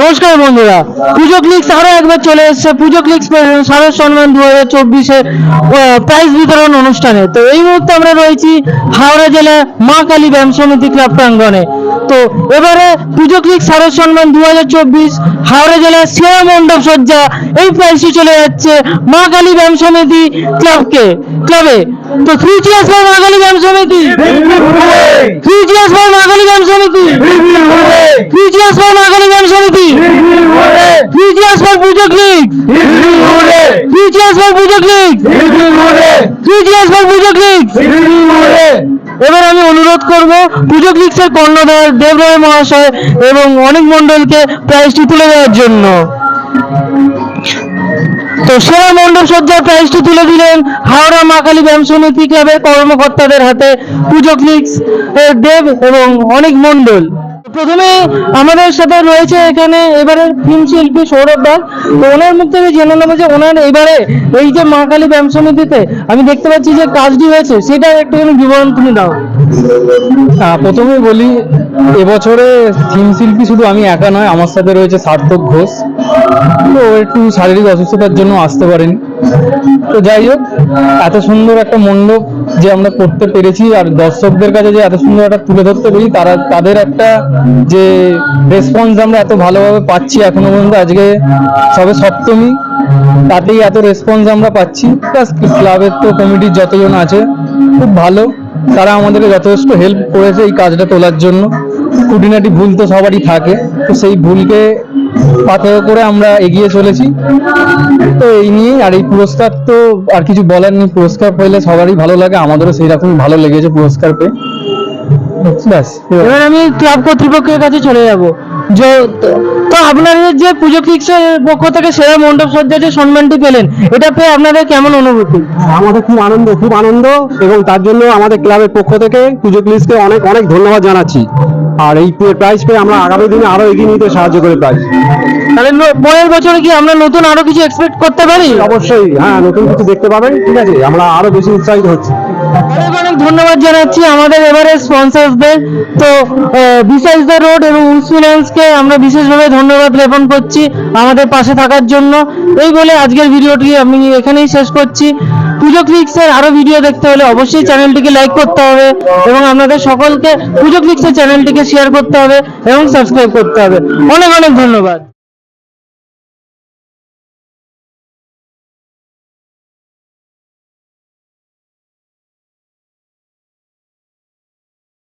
নমস্কার বন্ধুরা পুজো ক্লিক্স আরও একবার চলে এসেছে। পুজো ক্লিক্স সারস সম্মান দু হাজার চব্বিশে প্রাইজ বিতরণ অনুষ্ঠানে। তো এই মুহূর্তে আমরা রয়েছি হাওড়া জেলার মা কালী ব্যায়াম সমিতি ক্লাব প্রাঙ্গণে। তো এবারে পুজো ক্লিক সারস সম্মান দু হাজার চব্বিশ হাওড়া জেলার সেরা মণ্ডপ সজ্জা এই প্রাইজটি চলে যাচ্ছে মা কালী ব্যায়াম সমিতি ক্লাবকে ক্লাবে। তো থ্রি চিয়ার্স ফর মা কালী ব্যায়াম সমিতি। থ্রি চিয়ার্স ফর মা কালী ব্যায়াম সমিতি। সমিতি three cheers for Pujo clicks three cheers for Pujo clicks three cheers for Pujo clicks এবার আমি অনুরোধ করব, পুজো ক্লিক্সের কর্ণধার, দেবরায় মহাশয় এবং অনেক মণ্ডলকে প্রাইজটি তুলে দেওয়ার জন্য। তো সেরা মণ্ডপ সজ্জার প্রাইজটি তুলে দিলেন হাওড়া মা কালী ব্যায়াম সমিতি ক্লাবের কর্মকর্তাদের হাতে পুজো ক্লিক্স দেব এবং অনেক মণ্ডল। প্রথমে আমাদের সাথে রয়েছে এখানে এবারে ফিল্ম শিল্পী সৌরভ দাস। তো ওনার মুখ থেকে জেনে নেব যে ওনার এবারে এই যে মা কালী ব্যায়াম সমিতিতে আমি দেখতে পাচ্ছি যে কাজটি হয়েছে, সেটা একটুখানি বিবরণ তুমি দাও। প্রথমে বলি, এবছরে থিম শিল্পী শুধু আমি একা নয়, আমার সাথে রয়েছে সার্থক ঘোষ। তো একটু শারীরিক অসুস্থতার জন্য আসতে পারেনি। তো যাই হোক, এত সুন্দর একটা মণ্ডপ যে আমরা করতে পেরেছি, আর দর্শকদের কাছে যে এত সুন্দর একটা তুলে ধরতে পেরেছি, তারা, তাদের একটা যে রেসপন্স আমরা এত ভালোভাবে পাচ্ছি এখনও পর্যন্ত, আজকে সবে সপ্তমী, তাতেই এত রেসপন্স আমরা পাচ্ছি। ক্লাবের তো কমিটির যতজন আছে, খুব ভালো, তারা আমাদেরকে যথেষ্ট হেল্প করেছে এই কাজটা তোলার জন্য। খুঁটিনাটি ভুল তো সবারই থাকে, তো সেই ভুলকে পাথেয় করে আমরা এগিয়ে চলেছি। তো এই নিয়ে আর এই পুরস্কার তো আর কিছু বলার নেই। পুরস্কার পেলে সবারই ভালো লাগে, আমাদেরও সেই রকম ভালো লেগেছে পুরস্কার পেয়ে। ব্যাস এবার আমি ক্লাব কর্তৃপক্ষের কাছে চলে যাব। যে তো আপনাদের যে পুজো ক্লিক্সের পক্ষ থেকে সেরা মণ্ডপ সজ্জা যে সম্মানটি পেলেন এটা পেয়ে আপনাদের কেমন অনুভূতি? আমাদের খুব আনন্দ খুব আনন্দ এবং তার জন্য আমাদের ক্লাবের পক্ষ থেকে পুজো প্লিজকে অনেক অনেক ধন্যবাদ জানাচ্ছি। আর এই প্রাইজ পেয়ে আমরা আগামী দিনে আরও এগিয়ে নিতে সাহায্য করে পাই তাহলে পরের বছরে কি আমরা নতুন আরও কিছু এক্সপেক্ট করতে পারি? অবশ্যই হ্যাঁ নতুন কিছু দেখতে পাবেন ঠিক আছে? আমরা আরও বেশি উৎসাহিত হচ্ছি। অনেক অনেক ধন্যবাদ জানাচ্ছি আমাদের এবারে স্পন্সরসদের তো বিসাইজ দ্য রোড এবং উস ফিনান্সকে আমরা বিশেষভাবে ধন্যবাদ জ্ঞাপন করছি আমাদের পাশে থাকার জন্য। এই বলে আজকের ভিডিওটি আমি এখানেই শেষ করছি। পুজো ক্লিক্সের আরও ভিডিও দেখতে হলে অবশ্যই চ্যানেলটিকে লাইক করতে হবে এবং আপনাদের সকলকে পুজো ক্লিক্সের চ্যানেলটিকে শেয়ার করতে হবে এবং সাবস্ক্রাইব করতে হবে। অনেক অনেক ধন্যবাদ।